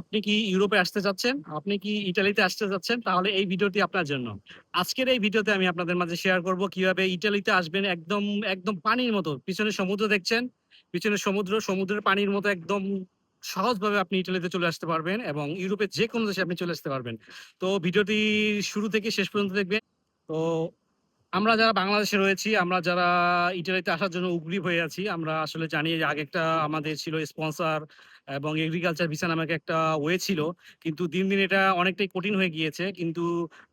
আপনি কি ইউরোপে আসতে চাচ্ছেন? আপনি কি ইটালিতে আসতে চাচ্ছেন? তাহলে এই ভিডিওটি আপনার জন্য। আজকের এই ভিডিওতে আমি আপনাদের মাঝে শেয়ার করব কীভাবে ইটালিতে আসবেন একদম একদম পানির মতো। পিছনে সমুদ্র দেখছেন? পিছনে সমুদ্র, সমুদ্রের পানির মতো একদম সহজভাবে আপনি ইটালিতে চলে আসতে পারবেন এবং ইউরোপের যে কোনো দেশে আপনি চলে আসতে পারবেন। তো ভিডিওটি শুরু থেকে শেষ পর্যন্ত দেখবেন। তো আমরা যারা বাংলাদেশে রয়েছি, আমরা যারা ইটালিতে আসার জন্য উগ্রীব হয়ে আছি, আমরা আসলে জানি আগে একটা আমাদের ছিল স্পন্সর এবং এগ্রিকালচার ভিসা নামক একটা ওয়ে ছিল। কিন্তু দিন দিন এটা অনেকটাই কঠিন হয়ে গিয়েছে। কিন্তু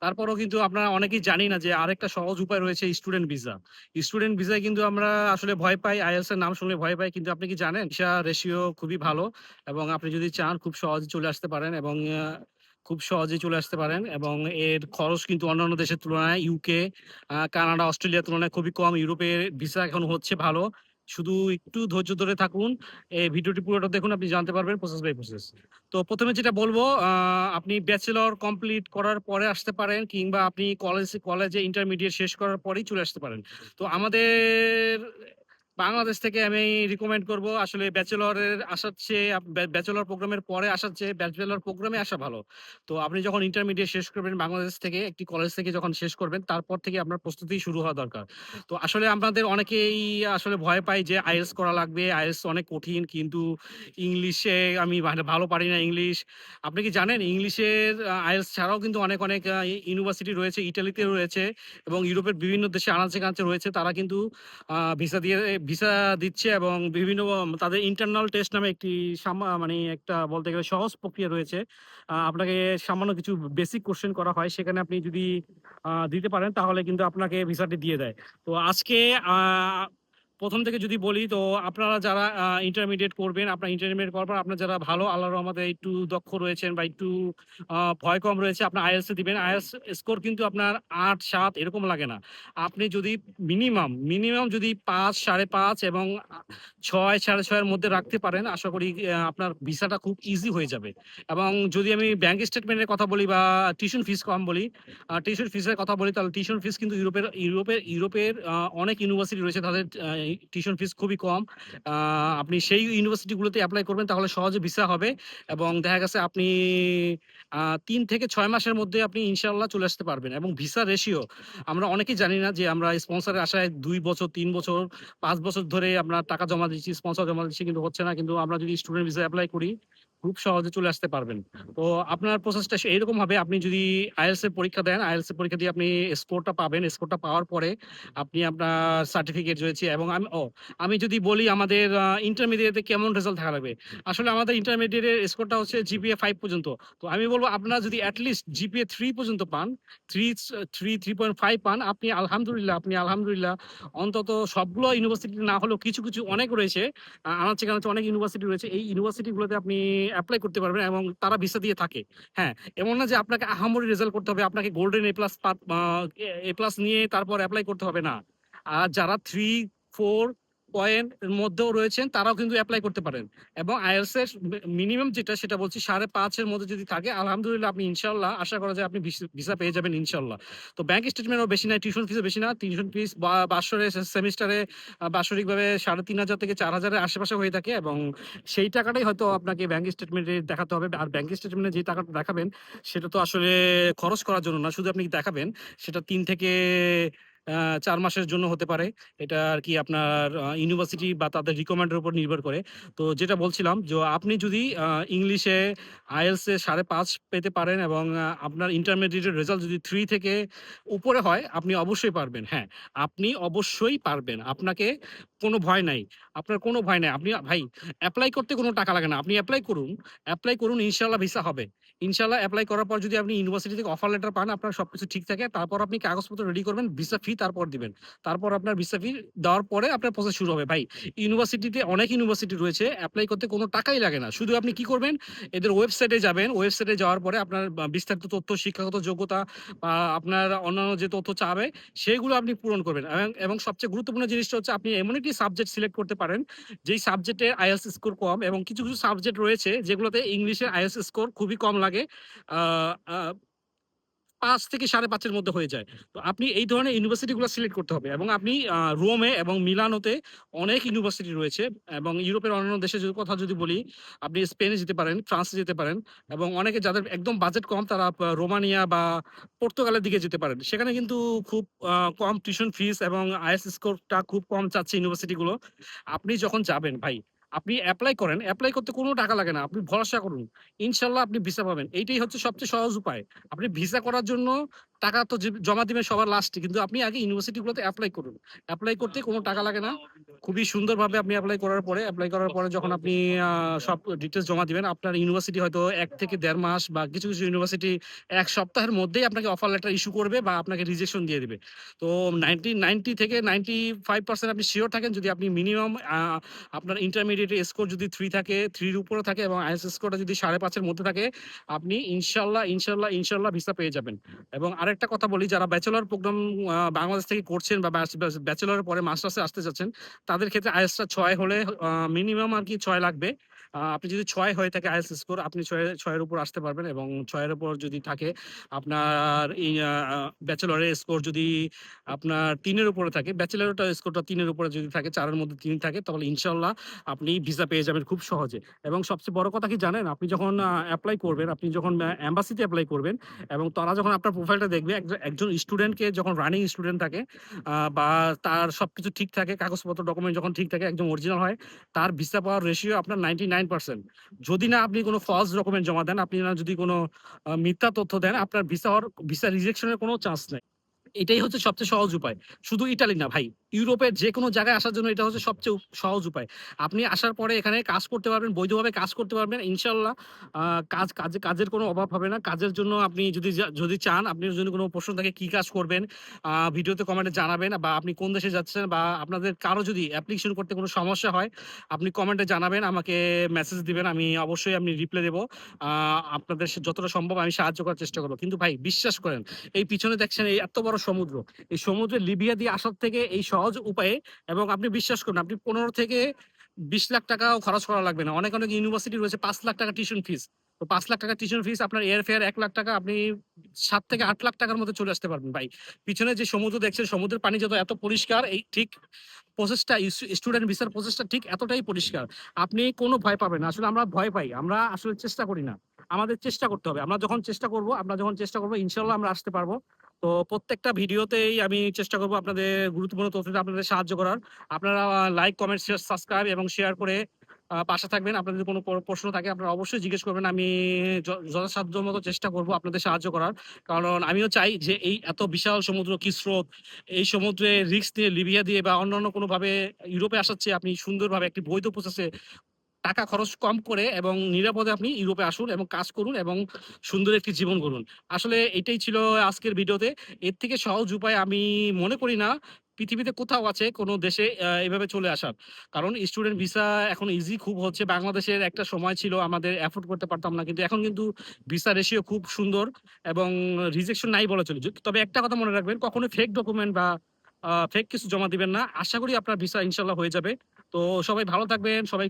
তারপরেও কিন্তু আপনারা অনেকেই জানি না যে আরেকটা সহজ উপায় রয়েছে স্টুডেন্ট ভিসা স্টুডেন্ট ভিসায় কিন্তু আমরা আসলে ভয় পাই আইএলস এর নাম শুনলে ভয় পাই। কিন্তু আপনি কি জানেন ভিসা রেশিও খুবই ভালো এবং আপনি যদি চান খুব সহজে চলে আসতে পারেন এবং খুব সহজে চলে আসতে পারেন এবং এর খরচ কিন্তু অন্যান্য দেশের তুলনায় ইউকে কানাডা, অস্ট্রেলিয়ার তুলনায় খুবই কম। ইউরোপের ভিসা এখন হচ্ছে ভালো। শুধু একটু ধৈর্য ধরে থাকুন। এই ভিডিওটি পুরোটা দেখুন, আপনি জানতে পারবেন প্রসেস বাই প্রসেস তো প্রথমে যেটা বলব আপনি ব্যাচেলর কমপ্লিট করার পরে আসতে পারেন কিংবা আপনি কলেজ কলেজে ইন্টারমিডিয়েট শেষ করার পরেই চলে আসতে পারেন। তো আমাদের বাংলাদেশ থেকে আমি রিকমেন্ড করব। আসলে ব্যাচেলরের আসার চেয়ে ব্যাচেলর প্রোগ্রামের পরে আসার চেয়ে ব্যাচেলর প্রোগ্রামে আসা ভালো। তো আপনি যখন ইন্টারমিডিয়েট শেষ করবেন বাংলাদেশ থেকে, একটি কলেজ থেকে যখন শেষ করবেন, তারপর থেকে আপনার প্রস্তুতি শুরু হওয়া দরকার। তো আসলে আমাদের অনেকেই আসলে ভয় পাই যে আইএলস করা লাগবে আইএলস অনেক কঠিন, কিন্তু ইংলিশে আমি ভালো পারি না ইংলিশ। আপনি কি জানেন ইংলিশের আইএলস ছাড়াও কিন্তু অনেক অনেক ইউনিভার্সিটি রয়েছে, ইটালিতে রয়েছে এবং ইউরোপের বিভিন্ন দেশে আনাচে কানাচে রয়েছে। তারা কিন্তু ভিসা দিয়ে ভিসা দিচ্ছে এবং বিভিন্ন, তাদের ইন্টারনাল টেস্ট নামে একটি মানে একটা বলতে গেলে সহজ প্রক্রিয়া রয়েছে। আপনাকে সামান্য কিছু বেসিক কোশ্চেন করা হয়। সেখানে আপনি যদি দিতে পারেন, তাহলে কিন্তু আপনাকে ভিসাটি দিয়ে দেয়। তো আজকে প্রথম থেকে যদি বলি, তো আপনারা যারা ইন্টারমিডিয়েট করবেন, আপনার ইন্টারমিডিয়েট করার পর আপনার যারা ভালো আল্লাহর রহমতে একটু দক্ষ রয়েছেন বা একটু ভয় কম রয়েছে, আপনার আইএলস দিবেন। আইএলস স্কোর কিন্তু আপনার আট, সাত এরকম লাগে না। আপনি যদি মিনিমাম মিনিমাম যদি পাঁচ, সাড়ে পাঁচ এবং ছয়, সাড়ে ছয়ের মধ্যে রাখতে পারেন, আশা করি আপনার ভিসাটা খুব ইজি হয়ে যাবে। এবং যদি আমি ব্যাংক স্টেটমেন্টের কথা বলি বা টিউশন ফিস কম বলি টিউশন ফিসের কথা বলি, তাহলে টিউশন ফিস কিন্তু ইউরোপের ইউরোপের ইউরোপের অনেক ইউনিভার্সিটি রয়েছে, তাদের টিউশন ফিস খুবই কম। আপনি সেই ইউনিভার্সিটিগুলোতে অ্যাপ্লাই করবেন তাহলে সহজে ভিসা হবে। এবং দেখা গেছে আপনি তিন থেকে ছয় মাসের মধ্যে আপনি ইনশাল্লাহ চলে আসতে পারবেন। এবং ভিসা রেশিও আমরা অনেকেই জানি না যে আমরা স্পন্সারের আশায় দুই বছর তিন বছর পাঁচ বছর ধরে আমরা টাকা জমা দিচ্ছি স্পন্সর জমা দিচ্ছি কিন্তু হচ্ছে না। কিন্তু আমরা যদি স্টুডেন্ট ভিসা অ্যাপ্লাই করি খুব সহজে চলে আসতে পারবেন। তো আপনার প্রসেসটা এইরকম হবে আপনি যদি আইএলস এর পরীক্ষা দেন আইএলস এর পরীক্ষা দিয়ে আপনি স্কোরটা পাবেন। স্কোরটা পাওয়ার পরে আপনি আপনার সার্টিফিকেট রয়েছে এবং আমি ও আমি যদি বলি আমাদের ইন্টারমিডিয়েটে কেমন রেজাল্ট থাকা লাগবে আসলে আমাদের ইন্টারমিডিয়েটের স্কোরটা হচ্ছে জিপিএ ফাইভ পর্যন্ত। তো আমি বলব আপনারা যদি অ্যাটলিস্ট জিপিএ থ্রি পর্যন্ত পান three three three point five পান আপনি আলহামদুলিল্লাহ আপনি আলহামদুলিল্লাহ অন্তত সবগুলো ইউনিভার্সিটি না হলেও কিছু কিছু অনেক রয়েছে। আহ, আনাচে কানাচে অনেক ইউনিভার্সিটি রয়েছে। এই ইউনিভার্সিটিগুলোতে আপনি অ্যাপ্লাই করতে পারবেন এবং তারা ভিসা দিয়ে থাকে। হ্যাঁ এমন না যে আপনাকে আহামরি রেজাল্ট করতে হবে, আপনাকে golden A plus A plus নিয়ে তারপর অ্যাপ্লাই করতে হবে না। আর যারা থ্রি ফোর পয়েন্ট এর মধ্যেও রয়েছেন, তারাও কিন্তু অ্যাপ্লাই করতে পারেন। এবং আইএলস এর মিনিমাম যেটা, সেটা বলছি, সাড়ে পাঁচের মধ্যে যদি থাকে, আলহামদুলিল্লাহ আপনি ইনশাল্লাহ আশা করা যায় আপনি ভিসা পেয়ে যাবেন ইনশাল্লাহ তো ব্যাংক স্টেটমেন্টও বেশি নাই টিউশন ফিসও বেশি না টিউশন ফিস বা বাৎসরে সেমিস্টারে বাৎসরিকভাবে সাড়ে তিন হাজার থেকে চার হাজারের আশেপাশে হয়ে থাকে এবং সেই টাকাটাই হয়তো আপনাকে ব্যাংক স্টেটমেন্টে দেখাতে হবে। আর ব্যাংক স্টেটমেন্টে যে টাকাটা দেখাবেন, সেটা তো আসলে খরচ করার জন্য না, শুধু আপনি দেখাবেন, সেটা তিন থেকে চার মাসের জন্য হতে পারে। এটা আর কি আপনার ইউনিভার্সিটি বা তাদের রিকমেন্ডের উপর নির্ভর করে। তো যেটা বলছিলাম যে, আপনি যদি ইংলিশে আইএলস সাড়ে পাঁচ পেতে পারেন এবং আপনার ইন্টারমিডিয়েটের রেজাল্ট যদি থ্রি থেকে উপরে হয়, আপনি অবশ্যই পারবেন। হ্যাঁ আপনি অবশ্যই পারবেন। আপনাকে কোনো ভয় নাই। আপনার কোনো ভয় নাই। আপনি, ভাই অ্যাপ্লাই করতে কোনো টাকা লাগে না। আপনি অ্যাপ্লাই করুন। অ্যাপ্লাই করুন ইনশাল্লাহ ভিসা হবে। ইনশাল্লাহ অ্যাপ্লাই করার পর যদি আপনি ইউনিভার্সিটি থেকে অফার লেটার পান, আপনার সবকিছু ঠিক থাকে, তারপর আপনি কাগজপত্র রেডি করবেন ভিসা ফি তারপর দিবেন। তারপর আপনার ভিসা ফি দেওয়ার পরে আপনার প্রসেস শুরু হবে। ভাই ইউনিভার্সিটিতে অনেক ইউনিভার্সিটি রয়েছে অ্যাপ্লাই করতে কোনো টাকাই লাগে না। শুধু আপনি কি করবেন, এদের ওয়েবসাইটে যাবেন ওয়েবসাইটে যাওয়ার পরে আপনার বিস্তারিত তথ্য, শিক্ষাগত যোগ্যতা বা আপনার অন্যান্য যে তথ্য চাবে, সেগুলো আপনি পূরণ করবেন। এবং- সবচেয়ে গুরুত্বপূর্ণ জিনিসটা হচ্ছে আপনি এমন একটি সাবজেক্ট সিলেক্ট করতে পারেন, যেই সাবজেক্টে আইএলস স্কোর কম এবং কিছু কিছু সাবজেক্ট রয়েছে যেগুলোতে ইংলিশের আইএলস স্কোর খুবই কম লাগে। আহ, পাঁচ থেকে সাড়ে পাঁচের মধ্যে হয়ে যায়। তো আপনি এই ধরনের ইউনিভার্সিটিগুলো সিলেক্ট করতে হবে এবং আপনি রোমে এবং মিলানোতে অনেক ইউনিভার্সিটি রয়েছে এবং ইউরোপের অন্যান্য দেশে যদি কথা যদি বলি আপনি স্পেনে যেতে পারেন ফ্রান্সে যেতে পারেন এবং অনেকে যাদের একদম বাজেট কম তারা রোমানিয়া বা পর্তুগালের দিকে যেতে পারেন। সেখানে কিন্তু খুব কম টিউশন ফিস এবং আইএস স্কোরটা খুব কম চাচ্ছে ইউনিভার্সিটিগুলো আপনি যখন যাবেন ভাই আপনি অ্যাপ্লাই করেন অ্যাপ্লাই করতে কোনো টাকা লাগে না, আপনি ভরসা করুন। ইনশাল্লাহ আপনি ভিসা পাবেন। এইটাই হচ্ছে সবচেয়ে সহজ উপায়। আপনি ভিসা করার জন্য টাকা তো জমা দিবেন সবার লাস্টে কিন্তু আপনি আগে ইউনিভার্সিটিগুলোতে অ্যাপ্লাই করুন। অ্যাপ্লাই করতে কোনো টাকা লাগে না। খুবই সুন্দরভাবে আপনি অ্যাপ্লাই করার পরে অ্যাপ্লাই করার পরে যখন আপনি সব ডিটেলস জমা দিবেন, আপনার ইউনিভার্সিটি হয়তো এক থেকে দেড় মাস বা কিছু কিছু ইউনিভার্সিটি এক সপ্তাহের মধ্যেই আপনাকে অফার লেটার ইস্যু করবে বা আপনাকে রিজেকশন দিয়ে দিবে। তো নাইনটি নাইনটি থেকে নাইনটি ফাইভ পার্সেন্ট আপনি শিওর থাকেন, যদি আপনি মিনিমাম আপনার ইন্টারমিডিয়েট স্কোর যদি থ্রি থাকে থ্রির উপরে থাকে এবং আইএস স্কোরটা যদি সাড়ে পাঁচের মধ্যে থাকে, আপনি ইনশাল্লাহ ইনশাল্লাহ ইনশাল্লাহ ভিসা পেয়ে যাবেন। এবং আরেকটা কথা বলি, যারা ব্যাচেলর প্রোগ্রাম বাংলাদেশ থেকে করছেন বা ব্যাচেলরের পরে মাস্টার্সে আসতে যাচ্ছেন, তাদের ক্ষেত্রে আইএসটা ছয় হলে মিনিমাম আর কি ছয় লাগবে। আপনি যদি ছয় হয়ে থাকে আইএস স্কোর আপনি ছয়, ছয়ের উপর আসতে পারবেন এবং ছয়ের উপর যদি থাকে আপনার ব্যাচেলরের স্কোর যদি আপনার তিনের উপরে থাকে ব্যাচেলরটা স্কোরটা তিনের উপরে যদি থাকে, চারের মধ্যে তিন থাকে, তাহলে ইনশাল্লাহ আপনি ভিসা পেয়ে যাবেন খুব সহজে। এবং সবচেয়ে বড় কথা কি জানেন? আপনি যখন অ্যাপ্লাই করবেন, আপনি যখন অ্যাম্বাসিতে অ্যাপ্লাই করবেন এবং তারা যখন আপনার প্রোফাইলটা দেখবে একজন- স্টুডেন্টকে যখন রানিং স্টুডেন্ট থাকে বা তার সব কিছু ঠিক থাকে, কাগজপত্র ডকুমেন্ট যখন ঠিক থাকে, একদম অরিজিনাল হয়, তার ভিসা পাওয়ার রেশিও আপনার নাইনটি নাইন পার্সেন্ট যদি না আপনি কোনো ফলস ডকুমেন্ট জমা দেন, আপনি না যদি কোনো মিথ্যা তথ্য দেন, আপনার ভিসা হওয়ার ভিসা রিজেকশনের কোনো চান্স নেই। এটাই হচ্ছে সবচেয়ে সহজ উপায়। শুধু ইটালি না ভাই, ইউরোপের যে কোনো জায়গায় আসার জন্য এটা হচ্ছে সবচেয়ে সহজ উপায়। আপনি আসার পরে এখানে কাজ করতে পারবেন, বৈধভাবে কাজ করতে পারবেন ইনশাল্লাহ কাজ, কাজে, কাজের কোনো অভাব হবে না। কাজের জন্য আপনি যদি যদি চান, আপনি যদি কোনো প্রশ্ন থাকে কি কাজ করবেন ভিডিওতে কমেন্টে জানাবেন বা আপনি কোন দেশে যাচ্ছেন বা আপনাদের কারও যদি অ্যাপ্লিকেশন করতে কোনো সমস্যা হয়, আপনি কমেন্টে জানাবেন, আমাকে মেসেজ দিবেন, আমি অবশ্যই আমি রিপ্লাই দেবো। আপনাদের যতটা সম্ভব আমি সাহায্য করার চেষ্টা করব। কিন্তু ভাই, বিশ্বাস করেন, এই পিছনে দেখছেন, এই এত বড় সমুদ্র। এই সমুদ্রে লিবিয়া দিয়ে আসার থেকে এই সহজ উপায়ে এবং আপনি বিশ্বাস করুন, আপনি পনেরো থেকে বিশ লাখ টাকাও খরচ করা লাগবে না। অনেক অনেক ইউনিভার্সিটি রয়েছে, পাঁচ লাখ টাকা টিউশন ফিস তো পাঁচ লাখ টাকা টিউশন ফিস আপনার এয়ার ফেয়ার এক লাখ টাকা, আপনি সাত থেকে আট লাখ টাকার মধ্যে চলে আসতে পারবেন ভাই। পিছনে যে সমুদ্র দেখছেন, সমুদ্রের পানি যত, এত পরিষ্কার, এই ঠিক প্রসেসটা স্টুডেন্ট ভিসার প্রসেসটা ঠিক এতটাই পরিষ্কার। আপনি কোনো ভয় পাবেন আসলে আমরা ভয় পাই। আমরা আসলে চেষ্টা করি না। আমাদের চেষ্টা করতে হবে। আমরা যখন চেষ্টা করব, আমরা যখন চেষ্টা করব ইনশাল্লাহ আমরা আসতে পারব। তো প্রত্যেকটা ভিডিওতেই আমি চেষ্টা করব আপনাদের গুরুত্বপূর্ণ তথ্য আপনাদের সাহায্য করার। আপনারা লাইক কমেন্ট শেয়ার সাবস্ক্রাইব এবং শেয়ার করে পাশে থাকবেন। আপনাদের কোনো প্রশ্ন থাকে, আপনারা অবশ্যই জিজ্ঞেস করবেন। আমি যথাসাধ্য মতো চেষ্টা করব আপনাদের সাহায্য করার। কারণ আমিও চাই যে এই এত বিশাল সমুদ্র, কি স্রোত, এই সমুদ্রে রিস্ক দিয়ে লিবিয়া দিয়ে বা অন্যান্য কোনোভাবে ইউরোপে আসার চেয়ে আপনি সুন্দরভাবে একটি বৈধ প্রসেসে টাকা খরচ কম করে এবং নিরাপদে আপনি ইউরোপে আসুন এবং কাজ করুন এবং সুন্দর একটি জীবন গড়ুন। আসলে এটাই ছিল আজকের ভিডিওতে। এর থেকে সহজ উপায় আমি মনে করি না, পৃথিবীতে কোথাও আছে, কোনো দেশে এভাবে চলে আসার। কারণ স্টুডেন্ট ভিসা এখন ইজি খুব হচ্ছে। বাংলাদেশের একটা সময় ছিল আমাদের অ্যাফোর্ড করতে পারতাম না, কিন্তু এখন কিন্তু ভিসা রেশিও খুব সুন্দর এবং রিজেকশন নাই বলে চলে। তবে একটা কথা মনে রাখবেন, কখনো ফেক ডকুমেন্ট বা ফেক কিছু জমা দিবেন না। আশা করি আপনার ভিসা ইনশাল্লাহ হয়ে যাবে। তো সবাই ভালো থাকবেন, সবাই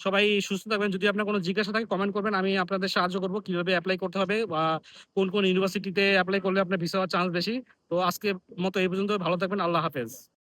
সবাই সুস্থ থাকবেন। যদি আপনার কোনো জিজ্ঞাসা থাকে কমেন্ট করবেন। আমি আপনাদের সাহায্য করব, কীভাবে অ্যাপ্লাই করতে হবে বা কোন কোন ইউনিভার্সিটিতে অ্যাপ্লাই করলে আপনার ভিসা হওয়ার চান্স বেশি। তো আজকে মতো এই পর্যন্ত ভালো থাকবেন। আল্লাহ হাফেজ।